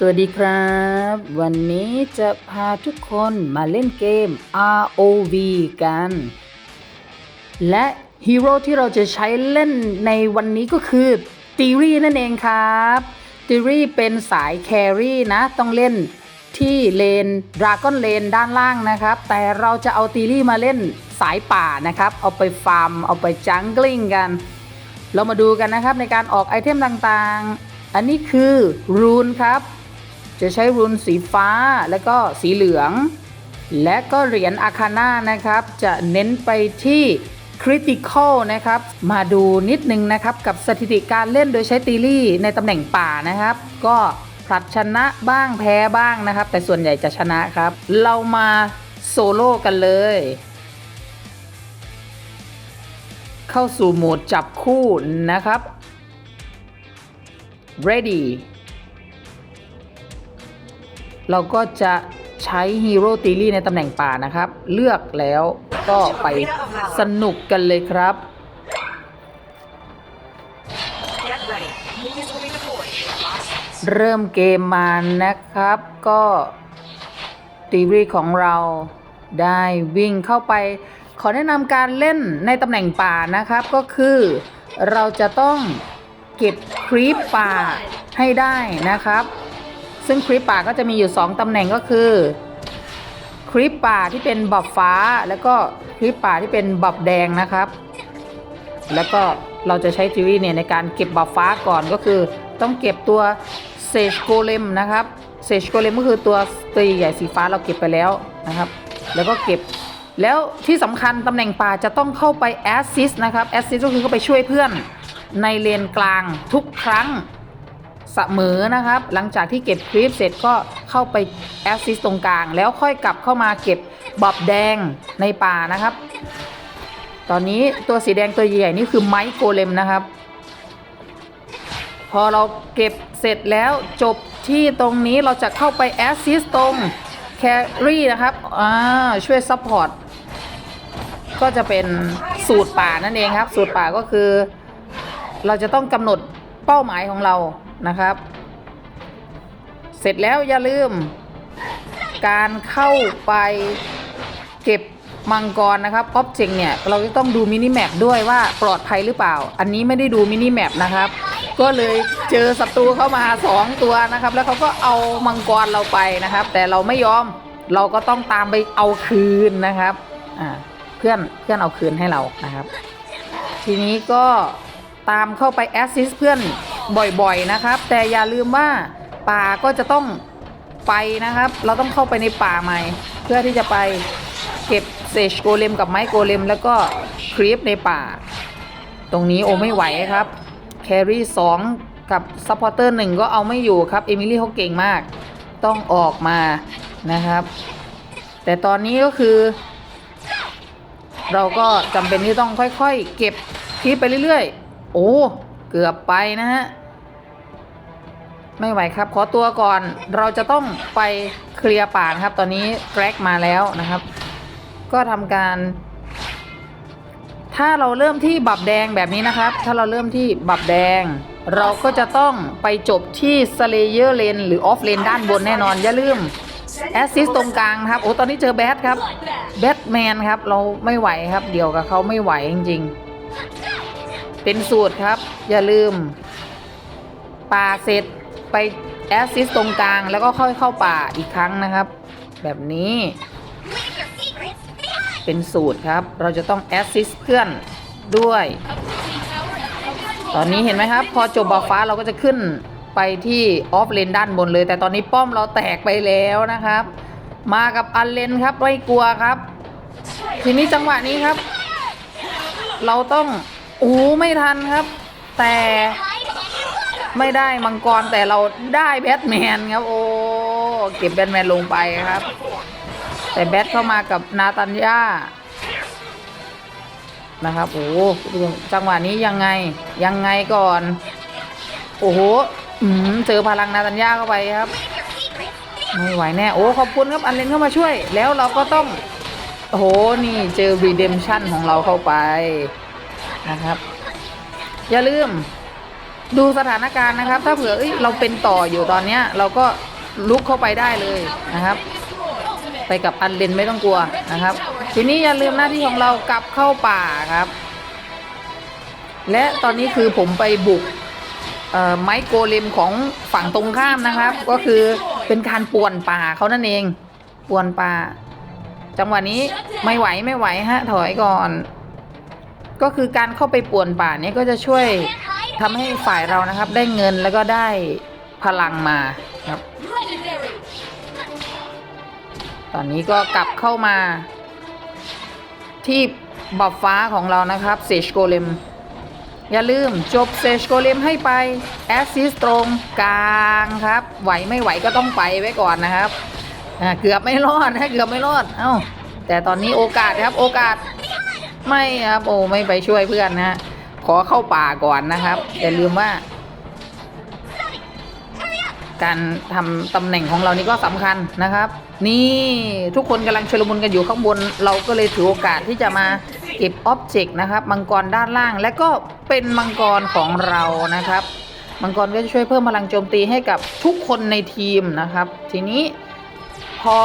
สวัสดีครับ วันนี้จะพาทุกคนมาเล่นเกม ROV กัน และฮีโร่ที่เราจะใช้เล่นในวันนี้ก็คือตีรี่นั่นเองครับตีรี่เป็นสายแครี่นะ ต้องเล่นที่เลนดราก้อนเลนด้านล่างนะครับ แต่เราจะเอาตีรี่มาเล่นสายป่านะครับ เอาไปฟาร์ม เอาไปจังกลิงกัน เรามาดูกันนะครับในการออกไอเทมต่างๆ อันนี้คือรูนครับ จะใช้รูนสีฟ้าแล้วก็สีเหลือง และก็เหรียญอาคาน่านะครับ จะเน้นไปที่คริติคอลนะครับ มาดูนิดนึงนะครับ กับสถิติการเล่นโดยใช้ตีลี่ในตำแหน่งป่านะครับ ก็ผลัดชนะบ้างแพ้บ้างนะครับ แต่ส่วนใหญ่จะชนะครับ เรามาโซโล่กันเลย เข้าสู่โหมดจับคู่นะครับ ready เราก็จะใช้ฮีโร่ตีลี่ในตำแหน่งป่านะครับ เลือกแล้วก็ไปสนุกกันเลยครับ เริ่มเกมมานะครับ ก็ตีรีของเราได้วิ่งเข้าไป ขอแนะนำการเล่นในตำแหน่งป่านะครับ ก็คือเราจะต้องเก็บครีปป่าให้ได้นะครับ ซึ่งครีปป่าก็จะมีอยู่ 2 ตำแหน่งก็คือครีปป่าที่เป็นบับฟ้า แล้วก็ครีปป่าที่เป็นบับแดงนะครับ แล้วก็เราจะใช้ทีวีเนี่ยในการเก็บบัฟฟ้าก่อนก็คือ ต้องเก็บตัวเซจโกเลมนะครับเซจโกเลมก็คือตัวตัวใหญ่สีฟ้าเราเก็บไปแล้วนะครับ แล้วก็เก็บแล้วที่สำคัญตำแหน่งป่าจะต้องเข้าไปแอสซิสนะครับแอสซิสก็คือเข้าไปช่วยเพื่อนในเลนกลางทุกครั้ง เสมอนะครับ หลังจากที่เก็บคลิปเสร็จก็เข้าไปแอสซิสตรงกลาง แล้วค่อยกลับเข้ามาเก็บบอบแดงในป่านะครับ ตอนนี้ตัวสีแดงตัวใหญ่ๆนี่คือไม้โกเลมนะครับ พอเราเก็บเสร็จแล้วจบที่ตรงนี้เราจะเข้าไปแอสซิสตรงแครี่นะครับอ่าช่วยซัพพอร์ตก็จะเป็นสูตรป่านั่นเองครับ สูตรป่าก็คือ เราจะต้องกำหนด เป้าหมายของเรานะครับ เสร็จแล้วอย่าลืม การเข้าไปเก็บมังกรนะครับออบเจกต์เนี่ยเราจะต้องดูมินิแมปด้วยว่าปลอดภัยหรือเปล่า อันนี้ไม่ได้ดูมินิแมปนะครับ ก็เลยเจอศัตรูเข้ามา 2 ตัวนะครับ แล้วเขาก็เอามังกรเราไปนะครับ แต่เราไม่ยอมเราก็ต้องตามไปเอาคืนนะครับอ่าเพื่อนเพื่อนเอาคืนให้เรานะครับ ทีนี้ก็ ตามเข้าไปแอสซิสเพื่อนบ่อยๆนะครับ แต่อย่าลืมว่าป่าก็จะต้องไปนะครับ เราต้องเข้าไปในป่าใหม่ เพื่อที่จะไปเก็บเซจโกเลมกับไม้โกเลมแล้วก็ครีปในป่า ตรงนี้โอไม่ไหวครับแครี่สองกับซัพพอร์เตอร์หนึ่งก็เอาไม่อยู่ครับเอมิลี่เขาเก่งมาก ต้องออกมานะครับ แต่ตอนนี้ก็คือ เราก็จำเป็นที่ต้องค่อยๆ เก็บคลิปไปเรื่อยๆ โอ้ เกือบไปนะฮะ ไม่ไหวครับ ขอตัวก่อน เราจะต้องไปเคลียร์ป่านะครับ ตอนนี้แกรกมาแล้วนะครับ ก็ทำการ ถ้าเราเริ่มที่บับแดงแบบนี้นะครับ ถ้าเราเริ่มที่บับแดง เราก็จะต้องไปจบที่สเลเยอร์เลนหรือออฟเลนด้านบนแน่นอน อย่าลืมแอสซิสตรงกลางครับ โอ้ ตอนนี้เจอแบทครับ แบทแมนครับ เราไม่ไหวครับ เดี๋ยวกับเขาไม่ไหวจริงๆ เป็นสูตรครับ อย่าลืมป่าเสร็จไปแอสซิสตรงกลางแล้วก็ค่อยเข้าป่าอีกครั้งนะครับ แบบนี้ เป็นสูตรครับ เราจะต้องแอสซิสเพื่อนด้วย ตอนนี้เห็นไหมครับ พอจบบอฟ้าเราก็จะขึ้นไปที่ออฟเลนด้านบนเลย แต่ตอนนี้ป้อมเราแตกไปแล้วนะครับ มากับอันเลนครับไม่กลัวครับ ทีนี้จังหวะนี้ครับ เราต้อง โอ้ไม่ทันครับ แต่ไม่ได้มังกรแต่เราได้แบทแมนครับ โอ้เก็บแบทแมนลงไปครับ แต่แบทเข้ามากับนาตันยานะครับโอ้จังหวะนี้ยังไงยังไงก่อน โอ้โหอืมเจอพลังนาตัญญาเข้าไปครับไม่ไหวแน่ โอ้ ขอบคุณครับ อันเลนเข้ามาช่วย แล้วเราก็ต้อง โอ้โห นี่เจอ redemption ของเราเข้าไป นะครับ อย่าลืมดูสถานการณ์นะครับ ถ้าเผื่อเอเราเป็นต่ออยู่ตอนเนี้ย เราก็ลุกเข้าไปได้เลยนะครับ ไปกับอันเลนไม่ต้องกลัวนะครับ ทีนี้อย่าลืมหน้าที่ของเรากลับเข้าป่าครับ และตอนนี้คือผมไปบุกไม้โกเลมของฝั่งตรงข้ามนะครับ ก็คือเป็นการป่วนป่าเขานั่นเองป่วนป่า จังหวะนี้ไม่ไหวไม่ไหวฮะถอยก่อน ก็คือการเข้าไปป่วนป่านี้ก็จะช่วยทำให้ฝ่ายเรานะครับ ได้เงินแล้วก็ได้พลังมาครับ ตอนนี้ก็กลับเข้ามา ที่บับฟ้าของเรานะครับเซชโกเลมอย่าลืมจบเซชโกเลมให้ไป แอสซิสตรงกลางครับ ไหวไม่ไหวก็ต้องไปไว้ก่อนนะครับ เกือบไม่รอดนะเกือบไม่รอด เอ้าแต่ตอนนี้โอกาสครับโอกาส ไม่ครับโอ้ไม่ไปช่วยเพื่อนนะฮะขอเข้าป่าก่อนนะครับอย่าลืมว่า การทำตำแหน่งของเรานี่ก็สำคัญนะครับ นี่ทุกคนกำลังชลมุนกันอยู่ข้างบน เราก็เลยถือโอกาสที่จะมาเก็บอ็อบเจกต์นะครับ มังกรด้านล่าง และก็เป็นมังกรของเรานะครับ มังกรก็จะช่วยเพิ่มพลังโจมตีให้กับทุกคนในทีมนะครับ ทีนี้พอ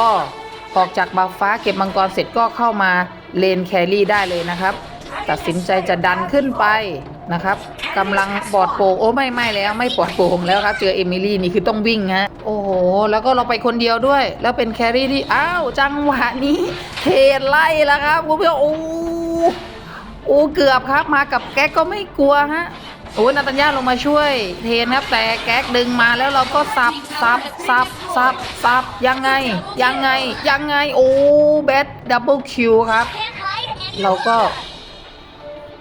ออกจากบัฟฟ้าเก็บมังกรเสร็จก็เข้ามา เลนแครี่ได้เลยนะครับ ตัดสินใจจะดันขึ้นไปนะครับกำลังปลอดโปร่งโอ้ไม่ไม่แล้วไม่ปลอดโปรงแล้วครับ เจอเอมิลี่นี่คือต้องวิ่งฮะโอ้โห แล้วก็เราไปคนเดียวด้วย แล้วเป็นแครี่ที่อ้าวจังหวะนี้ เทรไล่แล้วครับคุณผู้ชมโอ้โอ้เกือบครับมากับแก๊กก็ไม่กลัวฮะโอ้นาตัญญาลงมาช่วยเทนครับแต่แก๊กดึงมาแล้วเราก็สับสับสับสับสับยังไง ยังไงยังไงโอ้แบทดับเบิลคิวครับ เราก็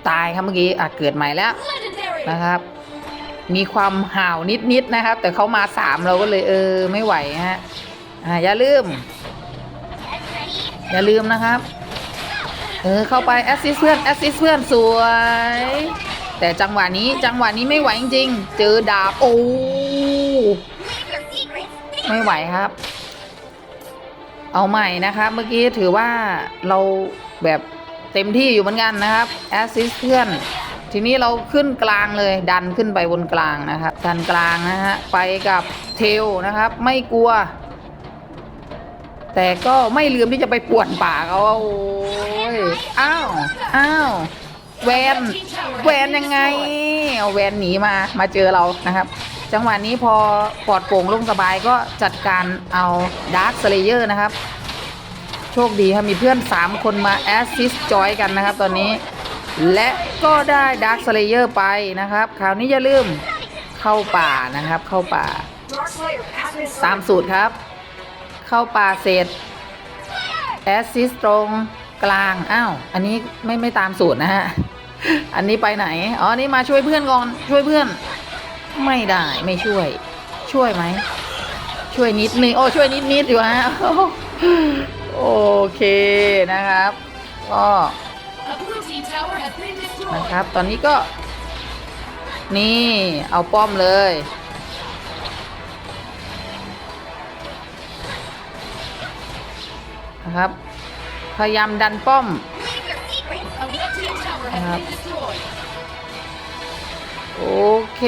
ตายครับเมื่อกี้อะเกิดใหม่แล้วนะครับ มีความห่าวนิดๆนะครับ แต่เขามาสามเราก็เลยเออไม่ไหวฮะอ่าอย่าลืม อย่าลืมนะครับ เออเข้าไปแอสซิสเพื่อนแอสซิสเพื่อนสวย แต่จังหวะนี้จังหวะนี้ไม่ไหวจริงๆเจอดาบโอ้ไม่ไหวครับ เอาใหม่นะครับ เมื่อกี้ถือว่าเราแบบ เต็มที่อยู่เหมือนกันนะครับแอสซิสเพื่อนทีนี้เราขึ้นกลางเลยดันขึ้นไปบนกลางนะครับดันกลางนะฮะไปกับเทลนะครับ ไม่กลัว แต่ก็ไม่ลืมที่จะไปป่วนป่าเขาโอ้ยอ้าวอ้าวแวนแวนยังไงเอาแวนหนีมามาเจอเรานะครับ จังหวะนี้พอปลอดโปร่งลงสบายก็จัดการเอาดาร์คสเลเยอร์นะครับ โชคดีครับมีเพื่อน 3 คนมาแอสซิสจอยกันนะครับตอนนี้ และก็ได้ดาร์คสเลเยอร์ไปนะครับ คราวนี้อย่าลืมเข้าป่านะครับ เข้าป่าตามสูตรครับ เข้าป่าเสร็จแอสซิสตรงกลาง อ้าว อันนี้ไม่ไม่ตามสูตรนะฮะ อันนี้ไปไหน อ๋ออันนี้มาช่วยเพื่อนก่อน ช่วยเพื่อน ไม่ได้ไม่ช่วย ช่วยไหม ช่วยนิดนึง โอ้ ช่วยนิดนิดอยู่ฮะ โอเคนะครับก็นะครับ ตอนนี้ก็ นี่เอาป้อมเลย นะครับ พยายามดันป้อมนะครับโอเค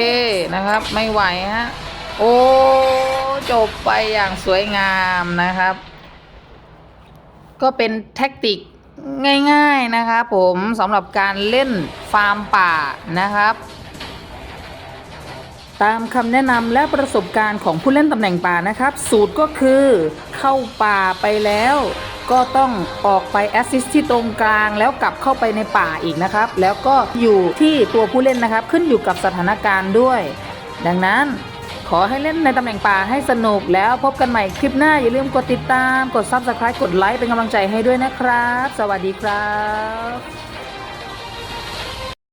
นะครับไม่ไหวฮะโอ้จบไปอย่างสวยงามนะครับ ก็เป็นแท็กติกง่ายๆนะครับผมสำหรับการเล่นฟาร์มป่านะครับ ตามคำแนะนำและประสบการณ์ของผู้เล่นตำแหน่งป่านะครับ สูตรก็คือเข้าป่าไปแล้ว ก็ต้องออกไปแอสซิสที่ตรงกลางแล้วกลับเข้าไปในป่าอีกนะครับ แล้วก็อยู่ที่ตัวผู้เล่นนะครับ ขึ้นอยู่กับสถานการณ์ด้วย ดังนั้น ขอให้เล่นในตำแหน่งป่าให้สนุกแล้วพบกันใหม่คลิปหน้า อย่าลืมกดติดตาม กด Subscribe กดไลค์เป็นกำลังใจให้ด้วยนะครับ สวัสดีครับ